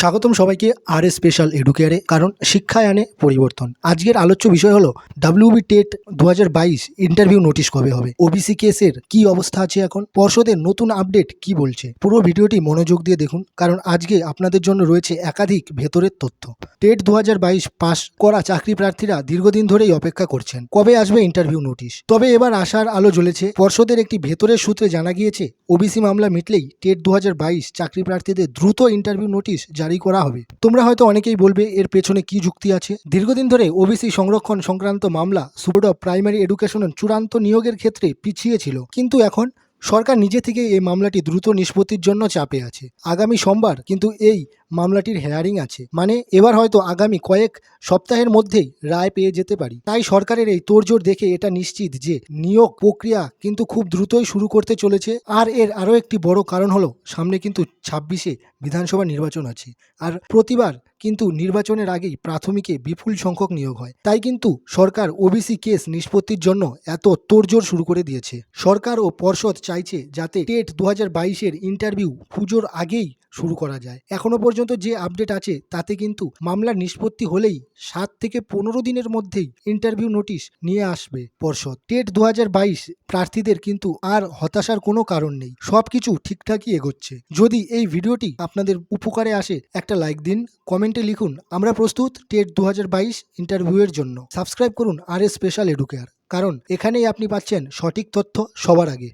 স্বাগতম সবাইকে আর a special এডুকেয়ারে কারণ শিক্ষায় আনে পরিবর্তন। আজকের আলোচ্য বিষয় হলো ডাব্লিউবি টেট দু হাজার বাইশ ইন্টারভিউ নোটিশ কবে হবে? ওবিসি কেসের কি অবস্থা আছে এখন? পর্ষদের নতুন আপডেট কি বলছে? পুরো ভিডিওটি মনোযোগ দিয়ে দেখুন, কারণ আজকে আপনাদের জন্য রয়েছে একাধিক ভেতরের তথ্য। টেট দু পাস করা চাকরি প্রার্থীরা দীর্ঘদিন ধরেই অপেক্ষা করছেন। কবে আসবে ইন্টারভিউ নোটিশ তবে এবার আসার আলো জ্বলেছে। পর্ষদের একটি ভেতরের সূত্রে জানা গিয়েছে ওবিসি মামলা মিটলেই টেট দু হাজার বাইশ চাকরি প্রার্থীদের দ্রুত ইন্টারভিউ নোটিশ জারি করা হবে। তোমরা হয়তো অনেকেই বলবে, এর পেছনে কি যুক্তি আছে? দীর্ঘদিন ধরে ওবিসি সংরক্ষণ সংক্রান্ত মামলা সুবোর্ড অফ প্রাইমারি এডুকেশন চূড়ান্ত নিয়োগের ক্ষেত্রে পিছিয়ে ছিল। কিন্তু এখন সরকার নিজে থেকে এই মামলাটি দ্রুত নিষ্পত্তির জন্য চাপে আছে। আগামী সোমবার কিন্তু এই মামলাটির হেয়ারিং আছে। মানে এবার হয়তো আগামী কয়েক সপ্তাহের মধ্যেই রায় পেয়ে যেতে পারি। তাই সরকারের এই তোড়জোড় দেখে এটা নিশ্চিত যে নিয়োগ প্রক্রিয়া কিন্তু খুব দ্রুতই শুরু করতে চলেছে। আর এর আরও একটি বড় কারণ হলো, সামনে কিন্তু ছাব্বিশে বিধানসভা নির্বাচন আছে। আর প্রতিবার কিন্তু নির্বাচনের আগেই প্রাথমিকে বিপুল সংখ্যক নিয়োগ হয়। তাই কিন্তু সরকার ওবিসি কেস নিষ্পত্তির জন্য এত তোড়জোড় শুরু করে দিয়েছে। সরকার ও পর্ষদ চাইছে যাতে টেট দু হাজার বাইশের ইন্টারভিউ পুজোর আগেই শুরু করা যায়। এখনও পর্যন্ত যে আপডেট আছে, তাতে কিন্তু মামলার নিষ্পত্তি হলেই সাত থেকে পনেরো দিনের মধ্যেই ইন্টারভিউ নোটিশ নিয়ে আসবে পর্ষদ। টেট দু হাজার বাইশ প্রার্থীদের কিন্তু আর হতাশার কোনো কারণ নেই, সবকিছু ঠিকঠাকই এগোচ্ছে। যদি এই ভিডিওটি আপনাদের উপকারে আসে, একটা লাইক দিন, কমেন্টে লিখুন, আমরা প্রস্তুত টেট দু হাজার বাইশ ইন্টারভিউয়ের জন্য। সাবস্ক্রাইব করুন আর এ স্পেশাল এডুকেয়ার, কারণ এখানেই আপনি পাচ্ছেন সঠিক তথ্য সবার আগে।